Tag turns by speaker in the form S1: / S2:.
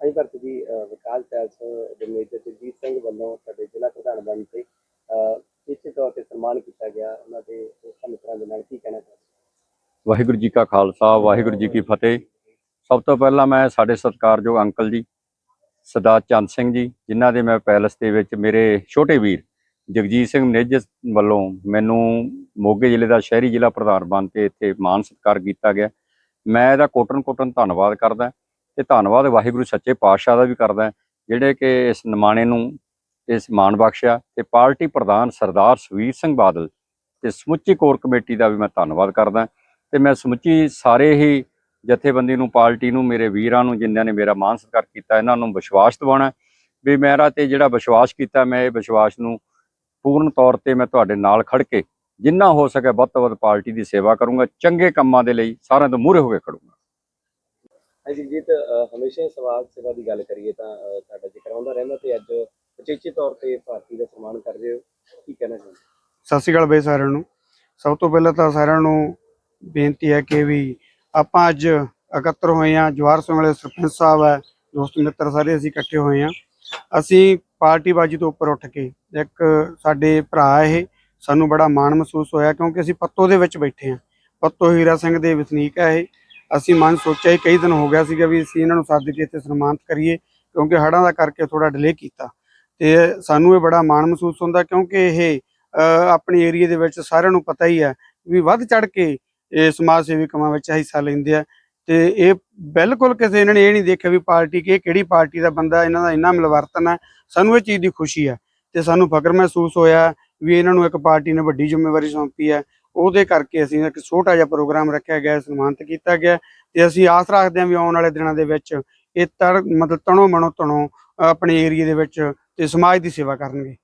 S1: ਹਾਂਜੀ ਭਰਤ ਜੀ ਵਿਕਾਸ ਪੈਲਸ ਦੇ ਮੇਜਰ ਜਗਜੀਤ ਸਿੰਘ ਵੱਲੋਂ ਸਾਡੇ ਜ਼ਿਲ੍ਹਾ ਪ੍ਰਧਾਨ ਬਣ ਤੇ ਇਸੇ ਤੌਰ ਤੇ ਸਨਮਾਨ ਕੀਤਾ ਗਿਆ। ਉਹਨਾਂ ਦੇ ਦੋਸਤਾਂ ਮਿੱਤਰਾਂ ਦੇ ਨਾਲ ਕੀ ਕਹਿਣਾ ਚਾਹੁੰਦੇ
S2: ਵਾਹਿਗੁਰੂ ਜੀ ਕਾ ਖਾਲਸਾ, ਵਾਹਿਗੁਰੂ ਜੀ ਕੀ ਫਤਿਹ। ਸਭ ਤੋਂ ਪਹਿਲਾਂ ਮੈਂ ਸਾਡੇ ਸਤਿਕਾਰਯੋਗ ਅੰਕਲ ਜੀ, ਸਰਦਾਰ ਚੰਦ ਸਿੰਘ ਜੀ, ਜਿਨ੍ਹਾਂ ਦੇ ਮੈਂ ਪੈਲਸ ਦੇ ਵਿੱਚ ਮੇਰੇ ਛੋਟੇ ਵੀਰ ਜਗਜੀਤ ਸਿੰਘ ਨਿੱਜ ਵੱਲੋਂ ਮੈਨੂੰ ਮੋਗੇ ਜ਼ਿਲ੍ਹੇ ਦਾ ਸ਼ਹਿਰੀ ਜ਼ਿਲ੍ਹਾ ਪ੍ਰਧਾਨ ਬਣ ਕੇ ਇੱਥੇ ਮਾਨ ਸਤਿਕਾਰ ਕੀਤਾ ਗਿਆ। ਮੈਂ ਇਹਦਾ ਕੋਟਨ ਕੋਟਨ ਧੰਨਵਾਦ ਕਰਦਾ। ਤੇ ਧੰਨਵਾਦ, ਵਾਹਿਗੁਰੂ ਸੱਚੇ ਪਾਤਸ਼ਾਹ ਦਾ ਵੀ ਕਰਦਾ ਜਿਹੜੇ ਕਿ ਇਸ ਨਿਮਾਣੇ ਨੂੰ, ਇਸ ਮਾਣ ਬਖਸ਼ਿਆ ਤੇ ਪਾਰਟੀ ਪ੍ਰਧਾਨ ਸਰਦਾਰ ਸੁਖਬੀਰ ਸਿੰਘ ਬਾਦਲ ਤੇ ਸਮੁੱਚੀ ਕੋਰ ਕਮੇਟੀ ਦਾ ਵੀ ਮੈਂ ਧੰਨਵਾਦ ਕਰਦਾ ਤੇ ਮੈਂ ਸਮੁੱਚੀ ਸਾਰੇ ਹੀ ਜਥੇਬੰਦੀ ਨੂੰ, ਪਾਰਟੀ ਨੂੰ, ਮੇਰੇ ਵੀਰਾਂ ਨੂੰ, ਜਿਨ੍ਹਾਂ ਨੇ ਮੇਰਾ ਮਾਨ ਸਤਿਕਾਰ ਕੀਤਾ, ਇਹਨਾਂ ਨੂੰ ਵਿਸ਼ਵਾਸ ਦਿਵਾਉਣਾ ਵੀ ਮੇਰਾ ਤੇ ਜਿਹੜਾ ਵਿਸ਼ਵਾਸ ਕੀਤਾ, ਮੈਂ ਇਹ ਵਿਸ਼ਵਾਸ ਨੂੰ ਪੂਰਨ ਤੌਰ ਤੇ ਮੈਂ ਤੁਹਾਡੇ ਨਾਲ ਖੜ ਕੇ ਜਿੰਨਾ ਹੋ ਸਕੇ ਵੱਧ ਤੋਂ ਵੱਧ ਪਾਰਟੀ ਦੀ ਸੇਵਾ ਕਰੂੰਗਾ, ਚੰਗੇ ਕੰਮਾਂ ਦੇ ਲਈ ਸਾਰਿਆਂ ਤੋਂ ਮੂਹਰੇ ਹੋ ਕੇ ਖੜੂੰਗਾ।
S1: ਜਗਜੀਤ ਹਮੇਸ਼ਾ ਹੀ ਸਮਾਜ ਸੇਵਾ ਦੀ ਗੱਲ ਕਰੀਏ ਤਾਂ ਅਹ ਜ਼ਿਕਰ ਆਉਂਦਾ ਰਹਿੰਦਾ ਤੇ ਅੱਜ ਉਚੇਚੇ ਤੌਰ ਤੇ ਭਾਰਤੀ ਦਾ ਸਨਮਾਨ ਕਰ ਰਹੇ ਹੋ। ਕੀ ਕਹਿਣਾ ਚਾਹੁੰਦੇ
S3: ਸਤਿ ਸ਼੍ਰੀ ਅਕਾਲ ਬਈ ਸਾਰਿਆਂ ਨੂੰ। ਸਭ ਤੋਂ ਪਹਿਲਾਂ ਤਾਂ ਸਾਰਿਆਂ ਨੂੰ ਬੇਨਤੀ ਹੈ ਕਿ ਵੀ ਆਪਾਂ ਅੱਜ ਇਕੱਤਰ ਹੋਏ ਹਾਂ। ਜਵਾਰ ਸਿੰਘ ਵਾਲੇ ਸਰਪੰਚ ਸਾਹਿਬ ਹੈ, ਦੋਸਤ ਮਿੱਤਰ ਸਾਰੇ ਅਸੀਂ ਇਕੱਠੇ ਹੋਏ ਹਾਂ। ਅਸੀਂ ਪਾਰਟੀਬਾਜੀ ਤੋਂ ਉੱਪਰ ਉੱਠ ਕੇ ਇੱਕ ਸਾਡੇ ਭਰਾ ਇਹ, ਸਾਨੂੰ ਬੜਾ ਮਾਣ ਮਹਿਸੂਸ ਹੋਇਆ ਕਿਉਂਕਿ ਅਸੀਂ ਪੱਤੋ ਦੇ ਵਿੱਚ ਬੈਠੇ ਹਾਂ। ਪੱਤੋ ਹੀਰਾ ਸਿੰਘ ਦੇ ਵਸਨੀਕ ਹੈ ਇਹ। ਅਸੀਂ ਮਨ ਸੋਚਿਆ ਹੀ ਕਈ ਦਿਨ ਹੋ ਗਿਆ ਸੀਗਾ ਵੀ ਅਸੀਂ ਇਹਨਾਂ ਨੂੰ ਸੱਦ ਕੇ ਇੱਥੇ ਸਨਮਾਨਿਤ ਕਰੀਏ, ਕਿਉਂਕਿ ਹੜ੍ਹਾਂ ਦਾ ਕਰਕੇ ਥੋੜਾ ਡਿਲੇ ਕੀਤਾ। ਤੇ ਸਾਨੂੰ ਇਹ ਬੜਾ ਮਾਣ ਮਹਿਸੂਸ ਹੁੰਦਾ, ਕਿਉਂਕਿ ਇਹ ਆਪਣੇ ਏਰੀਆ ਦੇ ਵਿੱਚ ਸਾਰਿਆਂ ਨੂੰ ਪਤਾ ਹੀ ਹੈ ਵੀ ਵੱਧ ਚੜ ਕੇ ਇਹ ਸਮਾਜ ਸੇਵੀ ਕੰਮਾਂ ਵਿੱਚ ਹਿੱਸਾ ਲੈਂਦੇ ਆ। ਤੇ ਇਹ ਬਿਲਕੁਲ ਕਿਸੇ ਇਹਨਾਂ ਨੇ ਇਹ ਨਹੀਂ ਦੇਖਿਆ ਵੀ ਪਾਰਟੀ ਕਿ ਕਿਹੜੀ ਪਾਰਟੀ ਦਾ ਬੰਦਾ, ਇਹਨਾਂ ਦਾ ਇੰਨਾ ਮਿਲਵਰਤਨ ਹੈ, ਸਾਨੂੰ ਇਹ ਚੀਜ਼ ਦੀ ਖੁਸ਼ੀ ਹੈ। ਤੇ ਸਾਨੂੰ ਫਕਰ ਮਹਿਸੂਸ ਹੋਇਆ ਵੀ ਇਹਨਾਂ ਨੂੰ ਇੱਕ ਪਾਰਟੀ ਨੇ ਵੱਡੀ ਜ਼ਿੰਮੇਵਾਰੀ ਸੌਂਪੀ ਹੈ। ਉਹਦੇ ਕਰਕੇ ਅਸੀਂ ਇੱਕ ਛੋਟਾ ਜਿਹਾ ਪ੍ਰੋਗਰਾਮ ਰੱਖਿਆ ਗਿਆ, ਸਨਮਾਨਿਤ ਕੀਤਾ ਗਿਆ ਤੇ ਅਸੀਂ ਆਸ ਰੱਖਦੇ ਹਾਂ ਵੀ ਆਉਣ ਵਾਲੇ ਦਿਨਾਂ ਦੇ ਵਿੱਚ ਇਹ ਤੜ, ਮਤਲਬ ਤਣੋ ਮਣੋ ਤਣੋ ਆਪਣੇ ਏਰੀਆ ਦੇ ਵਿੱਚ ਤੇ ਸਮਾਜ ਦੀ ਸੇਵਾ ਕਰਨਗੇ।